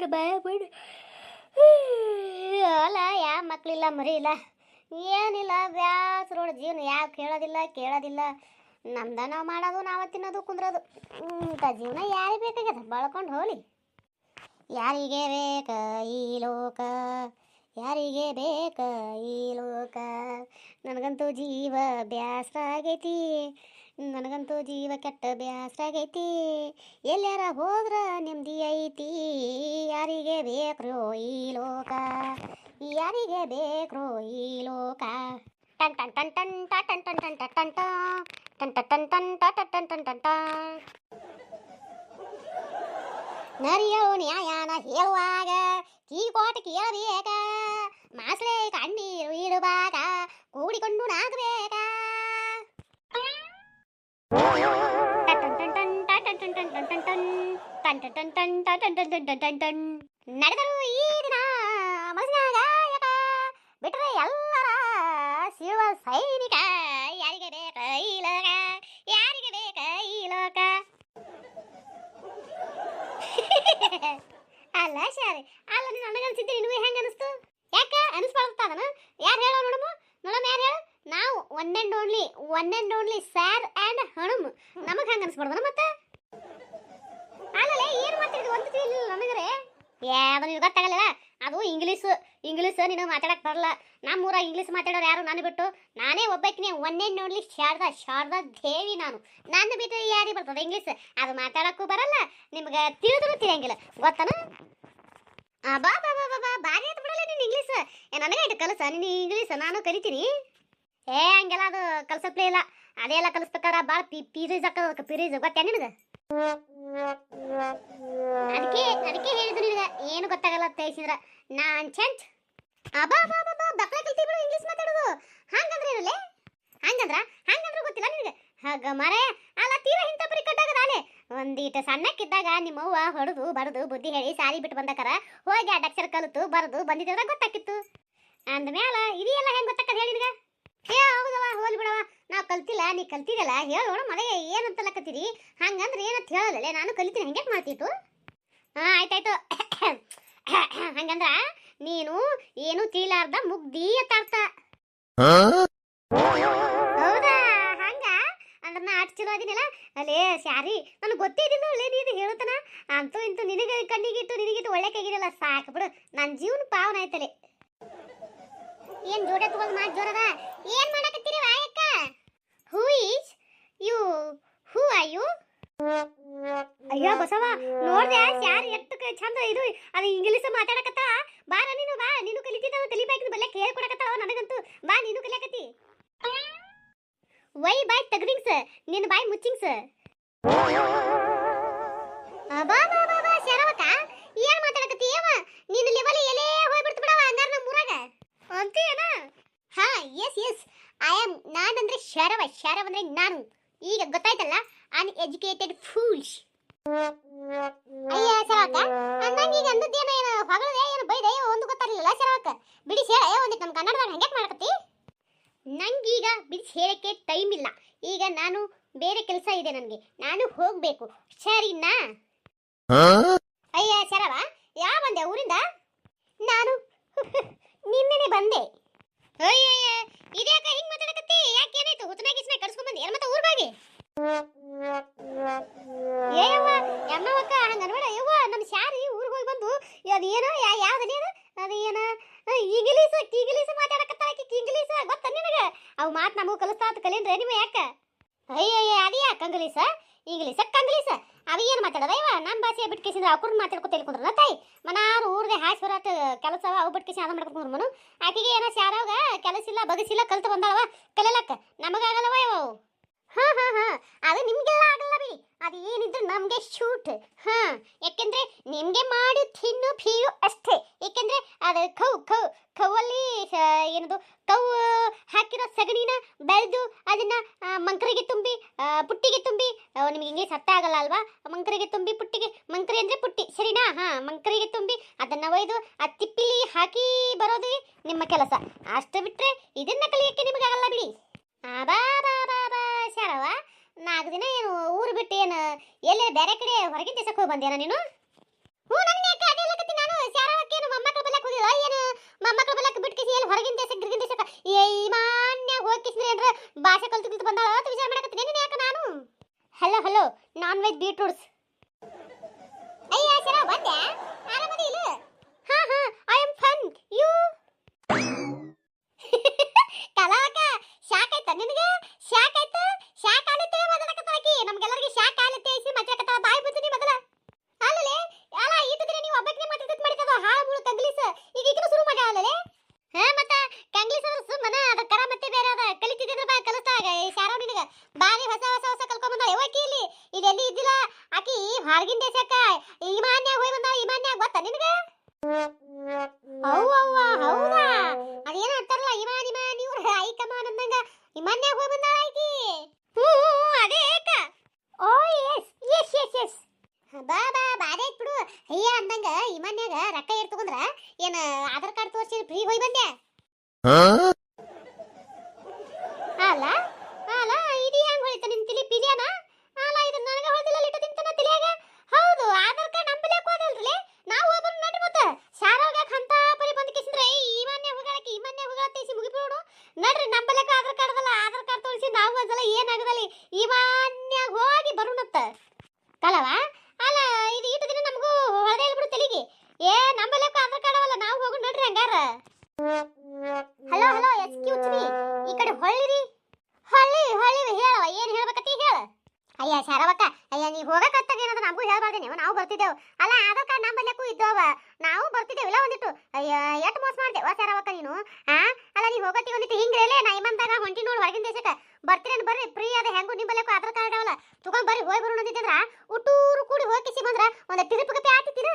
ದೇವ್ರ ಭಯ ಬಿಡು ಅಲ್ಲ ಯಾವ ಮಕ್ಕಳಿಲ್ಲ ಮರಿ ಇಲ್ಲ ಏನಿಲ್ಲ ಬ್ಯಾಸ್ರೋಡ್ ಜೀವನ ಯಾವ ಕೇಳೋದಿಲ್ಲ ಕೇಳೋದಿಲ್ಲ. ನಮ್ದ ನಾವು ಮಾಡೋದು, ನಾವು ತಿನ್ನೋದು, ಕುಂದ್ರೋದು. ಇಂಥ ಜೀವನ ಯಾರಿಗೆ ಬೇಕಾಗ್ಯದ? ಬಳ್ಕೊಂಡು ಹೋಲಿ ಯಾರಿಗೆ ಬೇಕ ಈ ಲೋಕ? ಯಾರಿಗೆ ಬೇಕ ಈ ಲೋಕ ನನಗಂತೂ ಜೀವ ಬ್ಯಾಸ್ರ ಆಗೈತಿ ನನಗಂತೂ ಜೀವ ಕೆಟ್ಟ ಬ್ಯಾಸ್ರ ಆಗೈತಿ ಎಲ್ಲಾರ ಹೋದ್ರ ನೆಮ್ಮದಿ ಐತಿ ಯಾರಿಗೆ ಬೇಕ್ರೋ ಈ ಲೋಕ ಯಾರಿಗೆ ಬೇಕ್ರೋ ಈ ಲೋಕ ಟನ್ ಟನ್ ಟನ್ ಟನ್ ಟನ್ ಟನ್ ಟನ್ ಟನ್ ಟನ್ ಟನ್ ಟನ್ ಟನ್ ಟನ್ ಟನ್ ಟ ನರಿಯೋ ನ್ಯಾಯನ ಹೇಳುವಾಗ ಕೀಕೋಟ ಕೇಳಬೇಕ ಮಾಸ್ಲೆ ಕಣ್ಣೀರು ಇಡುವಾಗ ಕೂಡಿಕೊಂಡು ನಾಗಬೇಕ ನಡೆದರು ಈ ದಿನ ಮನಸ್ಸಿನಾಗಾಯಕ ಬಿಟ್ಟರೆ ಎಲ್ಲರ ಶಿವ ಸೈನಿಕ ಯಾರಿಗೆ ಬೇಕ ಈ ಲೋಕ ಯಾರಿಗೆ ಬೇಕ ಈ ಲೋಕ ಅಲ್ಲ ಶಾರಿ ಅಲ್ಲ ಅನ್ಸಿದ್ದೆ ನಿನಗೂ ಹೆಂಗ ಅನಿಸ್ತು? ಯಾಕ? ಅನಿಸ್ಬಾರ್ದನ ಯಾರು ಹೇಳೋ ನೋಡಮ್ಮ? ನೋಡಮ್ಮ ಯಾರು ನಾವು one and only one and only ಸ್ಯಾರ್ and ಹಣಮ್. ನಮಗೆ ಹೆಂಗೆ ಅನಿಸ್ಬಾರ್ದನ ಮತ್ತೆ? ಅಲ್ಲಲ್ಲ ಏನು ಮಾತಾಡಿದ್ವಿ ಒಂದು ತಿಳಿಲಿಲ್ಲ ನನಗರೆ ಯಾವ್ದು ನಿನಗೆ ಗೊತ್ತಾಗಲ್ಲ ಅದು ಇಂಗ್ಲೀಷ್ ಇಂಗ್ಲೀಷ್ ನೀನು ಮಾತಾಡಕ್ ಬರಲ್ಲ. ನಮ್ಮೂರ ಇಂಗ್ಲೀಷ್ ಮಾತಾಡೋರು ಯಾರು ನಾನು ಬಿಟ್ಟು? ನಾನೇ ಒಬ್ಬಾಕಿನೇ ಒನ್ ನೋಡ್ಲಿ ಶಾರದಾ ಶಾರದಾ ದೇವಿ ನಾನು. ನನ್ನ ಬಿಟ್ಟರೆ ಯಾರಿಗೆ ಬರ್ತದೆ ಇಂಗ್ಲೀಷ್ ಅದು ಮಾತಾಡಕ್ಕೂ ಬರಲ್ಲ. ನಿಮ್ಗೆ ತಿಳಿದ್ರು ತಿಳಿಯಂಗಿಲ್ಲ ಗೊತ್ತನ? ಬಾ ಬಾ ಬಾ ಬಾ ಬಾ. ಬಾರಿ ಆಯ್ತು ಬಿಡಲ್ಲ ನೀನು ಇಂಗ್ಲೀಷ್ ನನಗೆ ಆಯ್ತು ಕಲಸ. ನೀನು ಇಂಗ್ಲೀಷ್ ನಾನು ಕಲಿತೀನಿ. ಏ, ಹಂಗೆಲ್ಲ ಅದು ಕಲ್ಸಪ್ಲೇ ಇಲ್ಲ. ಅದೆಲ್ಲ ಕಲಿಸ್ಬೇಕಾರ ಭಾಳ ಪಿ ಪೀರೀಸ್ ಹಾಕೋದಕ್ಕೆ ಪೀರೀಸ್ ಗೊತ್ತೇ ನಿನಗೆ? ಅದಕ್ಕೆ ಅದಕ್ಕೆ ಹೇಳಿದ್ರು ನಿನಗೆ. ಏನು ಗೊತ್ತಾಗಲ್ಲ ಅಂತ ಹೇಳಿಸಿದ್ರ. ನಾನ್ ಚೆಂಟ್ ಅಬಾ ಬಾ ಬಾ ಬಾ ಬಕ್ಲ ಕಲ್ತಿ ಬಿಡು ಇಂಗ್ಲೀಷ್ ಮಾತಾಡೋದು. ಹಂಗಂದ್ರೆ ಏನಲ್ಲೇ? ಹಂಗಂದ್ರ? ಹಂಗಂದ್ರೆ ಗೊತ್ತಿಲ್ಲ ನಿನಗೆ? ಹಾಗ ಮರೆ. ಅಲ್ಲ ಒಂದೀಟ ಸಣ್ಣಕ್ಕಿದ್ದಾಗ ನಿಮ್ಮವ್ವ ಹೊಡೆದು, ಬರೆದು, ಬುದ್ಧಿ ಹೇಳಿ ಸಾಲಿ ಬಿಟ್ಟು ಬಂದಕರ ಹೋಗಿ ಅಕ್ಷರ ಕಲಿತು, ಬರೆದು ಬಂದಿದ್ರೆ ಗೊತ್ತಾಕಿತ್ತು ಅಂದ್ಮ್ಯಾಲ ಇದೆಲ್ಲ ಹೆಂಗೆ ಗೊತ್ತಾಕದ ಹೇಳಿ ನಿನಗೆ? ಏ ಹೌದವ ಹೋಲಿ ಬಿಡವ ನಾವು ಕಲ್ತಿಲ್ಲ, ನೀ ಕಲ್ತಿದಲ್ಲ ಏನು ಮನೆಗೆ ಏನಂತಲಕತ್ತೀರಿ ಹಂಗಂದ್ರೆ ಏನಂತ ಹೇಳಲ್ಲ ನಾನು ಕಲಿತೀನಿ ಹೆಂಗೆ ಮಾಡ್ತಿತ್ತು? ಹಾಂ, ಆಯ್ತಾಯ್ತು. ಹಂಗಂದ್ರ ನೀನು ಏನು ತಿಳಿಲಾರ್ದ ಮುಗ್ದಿ ಅಂತ ಅರ್ಥ ಅಷ್ಟು ಚಲೋ ಅದೀನಲ್ಲ ಅಲ್ಲೇ ಸ್ಯಾರಿ, ನನಗೆ ಗೊತ್ತೇ ಇದ್ದಿಲ್ಲ ನೀನು ಹೇಳ್ತಾನ. ಅಂತೂ ಇಂತೂ ನಿನಗೆ ಕಣ್ಣಿಗಿಟ್ಟು ನಿನಗಿಟ್ಟು ಒಳ್ಳೆ ಕೈಗಿರಲ್ಲ ಸಾಕು ಬಿಡು. ನನ್ನ ಜೀವನ ಪಾವನ ಆಯ್ತಲೆ. ಏನ್ ಜೋಡ ತಗೊಂಡ್ ಮಾತ್ ಜೋರದ? ಏನ್ ಮಾಡಕತ್ತೀರಿ ವಾಯಕ್ಕ? Who is you who are you ಅಯ್ಯೋ ಬಸವ, ನೋಡ್ದೆ, ಸ್ಯಾರಿ ಎಷ್ಟು ಚಂದ ಇದು. ಅದು ಇಂಗ್ಲೀಷ್ ಮಾತಾಡಕತ್ತ? ಬಾ ನೀನು ಬಾ, ನೀನು ಕಲಿತಿದ್ದ ಕಲಿಬೇಕು ಬಲ್ಲೆ ಕೇಳಿ ಕೊಡಕತ್ತಾವ ನನಗಂತೂ. ಬಾ, ನೀನು ಕಲಿಯಾಕತ್ತಿ. ವೈ ಬಾಯ್ ತಗದಿಂಗ್ಸ್ ನಿನ್ನ ಬಾಯ್ ಮುಚ್ಚಿಂಗ್ಸ್ ಬಾ ಬಾ ಬಾ ಬಾ ಏನ್ ಮಾತಾಡಕತ್ತಿ, ಏವ? ನಿನ್ನ ಲೆವೆಲ್ ಎಲೇ ಹೋಗ್ಬಿಡ್ತು ಬಿಡವ, ಹಂಗಾರ ನಮ್ಮ ಊರಾಗ. ಅಂತೀಯನ? ಹಾ ಎಸ್ ಎಸ್ ಐ ಆಮ್ ನಾನಂದ್ರೆ ಶರವ ಶರವ ಅಂದ್ರೆ ನಾನು. ಈಗ ಗೊತ್ತಾಯ್ತಲ್ಲ ಅನ್ ಎಜುಕೇಟೆಡ್ ಫೂಲ್ಸ್ ಅಯ್ಯ ಶರವಕ ಅಂದಂಗ ಈಗ ಅಂದದ್ದೇನ ಏನು ಹೊಗಳದೆ ಏನು ಬೈದೆ ಒಂದು ಗೊತ್ತಾಗ್ಲಿಲ್ಲ ಶರವಕ ಬಿಡಿ ಹೇಳ ಒಂದಿಟ್ಟು ನಮ್ಮ ಕನ್ನಡದಾಗ ಹಂಗೆ ಮಾಡಕತ್ತಿ ನಂಗೀಗ ಬಿಡಿಸಿ ಹೇಳಕ್ಕೆ ಇಲ್ಲ. ಈಗ ನಾನು ಬೇರೆ ಕೆಲಸ ಇದೆ ನನಗೆ. ನಾನು ಹೋಗ್ಬೇಕು. ಸರಿನಾ? ಅಯ್ಯ, ಶರವ, ಯಾವ ಬಂದೆ? ಊರಿಂದ? ನಾನು ನಿನ್ನೆನೆ ಬಂದೆ. ಅಯ್ಯಯ್ಯ, ಇದ್ಯಾಕ ಹಿಂಗ್ ಮಾತಾಡಕತ್ತಿ? ಯಾಕೆ ಏನಾಯ್ತು? ಹುತ್ತನ ಗಿಸ್ನ ಕರ್ಸ್ಕೊಂಡ್ ಬಂದಿ? ಏನ್ ಮತ್ತೆ ಊರ್ ಬಾಗಿ? ಏಯವ್ವ ಎಮ್ಮವಕ್ಕ ಹಂಗ ಅನ್ಬೇಡ. ಯವ್ವ ನಮ್ಮ ಶಾರಿ ಊರಿಗೆ ಹೋಗಿ ಬಂದು ಅದು ಏನೋ ಯಾ ಯಾವ್ದನೇ ಅದು ಏನ ಇಂಗ್ಲೀಷ್ ಇಂಗ್ಲೀಷ್ ಮಾತಾಡಕತ್ತಾಳ ಆಕಿ ಇಂಗ್ಲೀಷ್ ಗೊತ್ತ ನಿನಗ ಅವು ಮಾತು ನಮಗೂ ಕಲಿಸ್ತಾ ಕಲೀನ್ರೆ ನಿಮ್ಮ ಯಾಕ? ಅಯ್ಯಯ್ಯ ಅದು ಯಾಕೆ ಕಂಗ್ಲೀಷ ಇಂಗ್ಲೀಷ ಸ ಅವ ಏನು ಮಾತಾಡೋದ ಇವ? ನಮ್ಮ ಭಾಷೆ ಬಿಟ್ಕೇಸಿಂದ್ರ ಅವ್ರ ಮಾತಾಡ್ಕೊತ ತಿಳ್ಕೊಂಡ್ರಲ್ಲ ತಾಯಿ? ಮನಾರು ಊರಿಗೆ ಹಾಸಿ ಬರಾಟ ಕೆಲಸ ಅವು ಬಿಟ್ಕೇಸಿ ಅದ ಮಾಡ್ಕೊಂಡು ಮನು ಆಕೆಗೆ ಏನೋ ಶಾರಾಗ ಕೆಲಸ ಇಲ್ಲ ಬಗಸಿಲ್ಲ ಕಲ್ತು ಬಂದಾಳವ, ಕಲಿಲಕ್ಕ? ನಮಗಾಗಲ್ಲವ ಇವ ಹಾ ಹಾ ಹಾ. ಅದು ನಿಮಗೆಲ್ಲ ಆಗಲ್ಲ ಬಿಡಿ. ಅದು ಏನಿದ್ರು ನಮಗೆ ಶೂಟ್ ಹಾ ಯಾಕೆಂದ್ರೆ ನಿಮಗೆ ಮಾಡಿ ತಿನ್ನು ಫೀರು ಅಷ್ಟೇ. ಯಾಕೆಂದ್ರೆ ಅದು ಕೌ ಕೌ ಕೌವಲ್ಲಿ ಏನದು ಕೌ ಹಾಕಿರೋ ಸಗಣಿನ ಬೆಳೆದು ಅದನ್ನ ಮಂಕರಿಗೆ ತುಂಬಿ ಪುಟ್ಟಿಗೆ ತುಂಬಿ ನಿಮಗೆ ಹಿಂಗೆ ಅರ್ಥ ಆಗಲ್ಲ ಅಲ್ವಾ? ಮಂಕರಿಗೆ ತುಂಬಿ ಪುಟ್ಟಿಗೆ ಮಂಕರಿ ಅಂದ್ರೆ ಪುಟ್ಟಿ ಸರಿನಾ? ಹಾ ಮಂಕರಿಗೆ ತುಂಬಿ ಅದನ್ನ ಒಯ್ದು ಆ ತಿಪ್ಪಿಲಿ ಹಾಕಿ ಬರೋದು ನಿಮ್ಮ ಕೆಲಸ. ಅಷ್ಟು ಬಿಟ್ರೆ ಇದನ್ನ ಕಲಿಯಕ್ಕೆ ನಿಮಗಾಗಲ್ಲ ಬಿಡಿ. ಆ, ಬಾ. ನಾಲ್ಕು ದಿನ ಏನು ಊರು ಬಿಟ್ಟು ಏನು ಎಲ್ಲೇ ಬೇರೆ ಕಡೆ ಹೊರಗಿನ ದೇಶಕ್ಕೆ ಹೋಗಿ ಬಂದೇನ ನೀನು? ಹ್ಞೂ ನನ್ನ ಯಾಕೆ ಅದೇ ನಾನು? ಬಂದಿಲ್ಲ ಏನು ಮೊಮ್ಮಕ್ಕಳ ಬಿಟ್ಟು ಬಿಟ್ಕಿಸಿ ಎಲ್ಲಿ ಹೊರಗಿನ ದೇಶ ಗಿರಿಗಿನ ದೇಶಕ್ಕೆ ಏ ಮಾನ್ಯಾಗ ಹೋಗಿಸ್ರಿ ಏನ್ರ ಭಾಷೆ ಕಲ್ತು ಕಲ್ತು ಬಂದಾಳ? ಅಂತ ವಿಚಾರ ಮಾಡಕತ್ತೀನಿ ನೀನು ಯಾಕೆ ನಾನು? Hello hello non veg beetroots ಅಯ್ಯ ಸರ ಬಂದೆ ಆರಾಮದಿ ಇಲ್ಲ ಹಾ ಹಾ ಐ ಆಮ್ ಫನ್ ಯು ಕಲಾಕ ಶಾಕ್ ಆಯ್ತಾ ನಿನಗೆ ಶಾಕ್ ಆಯ್ತಾ ಶಾಕ್ ಆಲತ್ತೆ ಮೊದಲಕತ್ತಾಕಿ ನಮ್ಗೆಲ್ಲರಿಗೆ ಶಾಕ್ ಆಲತ್ತೆ ಐಸಿ ಮಚ್ಚಕತ್ತ ಬಾಯಿ ಬತ್ತೀನಿ ಮೊದಲ ಅಲ್ಲಲೆ ಅಲ್ಲ ಇಟ್ಟು ದಿನ ನೀವು ಒಬ್ಬಕ್ಕೆ ಮಾತಾಡ್ತಿದ್ ಮಾಡಿತದ ಹಾಳು ಮುಳು ಕಂಗ್ಲೀಸ್ ಈಗ ಈಗಿನ ಶುರು ಮಾಡ್ಯಾಳ ಅಲ್ಲಲೆ ಹಾ ಮತ್ತ ಕಂಗ್ಲೀಸ್ ಅದ್ರ ಸುಮ್ಮನ ಅದ ಕರ ಮತ್ತೆ ಬೇರೆ ಅದ ಕಲಿತಿದ್ರೆ ಬಾ ಕಲಿಸ್ತಾಗ ಶಾರೋ ನಿನಗ ಬಾರಿ ಹೊಸ ಹೊಸ ಹೊಸ ಕಲ್ಕೊಂಡ್ ಬಂದಾಳ ಯಾವಾಕಿ ಇಲ್ಲಿ ಇದೆಲ್ಲಿ ಇದ್ದಿಲ್ಲ ಆಕಿ ದೇಶಕ್ಕ ಇಮಾನ್ಯಾಗ ಹೋಗಿ ಬಂದಾಳ ಇಮಾನ್ಯಾಗ ಗೊತ್ತ ನಿನಗ? ಅವ್ವ ಅವ್ವ, ಹೌದಾ? ಅದೇನ ಅಂತಾರಲ್ಲ ಇಮಾನ್ ಇಮಾನ್ ಇವ್ರ ಐ ಕಮಾನ್ ಅಂದಂಗ ಇಮಾನ್ಯಾಗ ಹೋಗಿ ಬಂದಾಳ ಆಕಿ ಹ್ಞೂ ಅದೇ ಏಕ. ಓ ಎಸ್ ಎಸ್ ಎಸ್ ಎಸ್ ಬಾ ಬಾ ಬಾರಿ ಬಿಡು. ಅಯ್ಯ ಅಂದಂಗ ಇಮಾನ್ಯಾಗ ರೊಕ್ಕ ಏರ್ ಏನ, ಆಧಾರ್ ಕಾರ್ಡ್ ತೋರಿಸಿ ಫ್ರೀ ಹೋಗಿ ಬಂದೆ ಅಲ್ಲ ಅಲ್ಲ ಇದು ಹೆಂಗ್ ಹೊಳಿತ ನಿನ್ ತಿಳಿ ಪಿಲಿಯನ ಅಲ್ಲ ಇದು ನನಗೆ ಹೊಳ್ದಿಲ್ಲ ಲಿಟ್ಟ ತಿಂತನ ತಿಳಿಯಾಗ ಹೌದು ಆಧಾರ್ ಕಾರ್ಡ್ ನಂಬಲಿಯಾಕ ಹೋದಲ್ರಿ ನಾವು ಒಬ್ಬರು ನಡ್ರಿ ಮತ್ತ ಶಾರೋಗ ಹಂತ ಪರಿ ಬಂದ್ ಕಿಸಿದ್ರೆ ಇಮಾನ್ಯ ಹೋಗಾಳಕ್ಕೆ ಇಮಾನ್ಯ ಹೋಗಾಳತ್ತೇಸಿ ಮುಗಿಬಿಡೋಣ ನಡ್ರಿ ನಂಬಲಕ್ಕ ಆಧಾರ್ ಕಾರ್ಡ್ ಅದಲ್ಲ ಆಧಾರ್ ಕಾರ್ಡ್ ತೋರಿಸಿ ನಾವು ಅದಲ್ಲ ಏನಾಗದಲ್ಲಿ ಇವಾನ್ಯಾಗ ಹೋಗಿ ಬರುಣತ್ತ? ಕಲವ? ಅಲ್ಲ, ಇದು ಇಟ್ಟು ದಿನ ನಮಗೂ ಹೊಳದೇ ಬಿಡು ತಲೆಗೆ. ಏ ನಂಬಲಕ್ಕ ಆಧಾರ್ ಕಾರ್ಡ್ ಅವಲ್ಲ, ನಾವು ಹೋಗೋಣ ನೋಡ್ರಿ ಹಂಗಾರ. ಹಲೋ ಹಲೋ ಎಕ್ಸ್ಕ್ಯೂಸ್ ಮೀ ಈ ಕಡೆ ಹೊಳ್ಳಿರಿ. ಹೊಳ್ಳಿ ಹೊಳ್ಳಿ ಹೇಳವ ಏನು ಹೇಳ್ಬೇಕತ್ತಿ ಹೇಳ. ಅಯ್ಯ, ಶರವಕ್ಕ, ಅಯ್ಯ, ನೀ ಹೋಗಕತ್ತಾಗ ಏನದ? ನಮಗೂ ಹೇಳ್ಬಾರ್ದೇನೆ ನಾವು ಬರ್ತಿದ್ದೆವು. ಅಲ್ಲ, ಆಧಾರ್ ಕಾರ್ಡ್ ನಂಬಲ್ಲಕ್ಕೂ ಇದ್ದವ. ನಾವು ಬರ್ತಿದ್ದೇವಿಲ್ಲ ಒಂದಿಟ್ಟು. ಅಯ್ಯ ಎಟ್ ಮೋಸ ಓ ಶರವಕ್ಕ, ನೀನು? ಆ? ಅಲ್ಲ ನೀ ಹೋಗತ್ತಿ ಒಂದಿಟ್ಟು ಹಿಂಗ್ರೇಲೆ ನಾ ಇಮ್ಮಂದಾಗ ಹೊಂಟಿ ನೋಡಿ ಹೊರಗಿನ ದೇಶಕ್ಕೆ. ಬರ್ತೀರೇನು ಬರ್ರಿ ಫ್ರೀ ಅದ ಹೆಂಗು ನಿಂಬಲ್ಲಕ್ಕೂ ಆಧಾರ್ ಕಾರ್ಡ್ ಅವಲ್ಲ. ತಗೊಂಡ್ ಬರ್ರಿ, ಹೋಗಿ ಬರೋಣ ಅಂತಿದ್ರ ಉಟೂರು ಕೂಡಿ ಹೋಗಿಸಿ ಬಂದ್ರ, ಒಂದ್ ಗತಿ ಆತಿತ್ತಿನ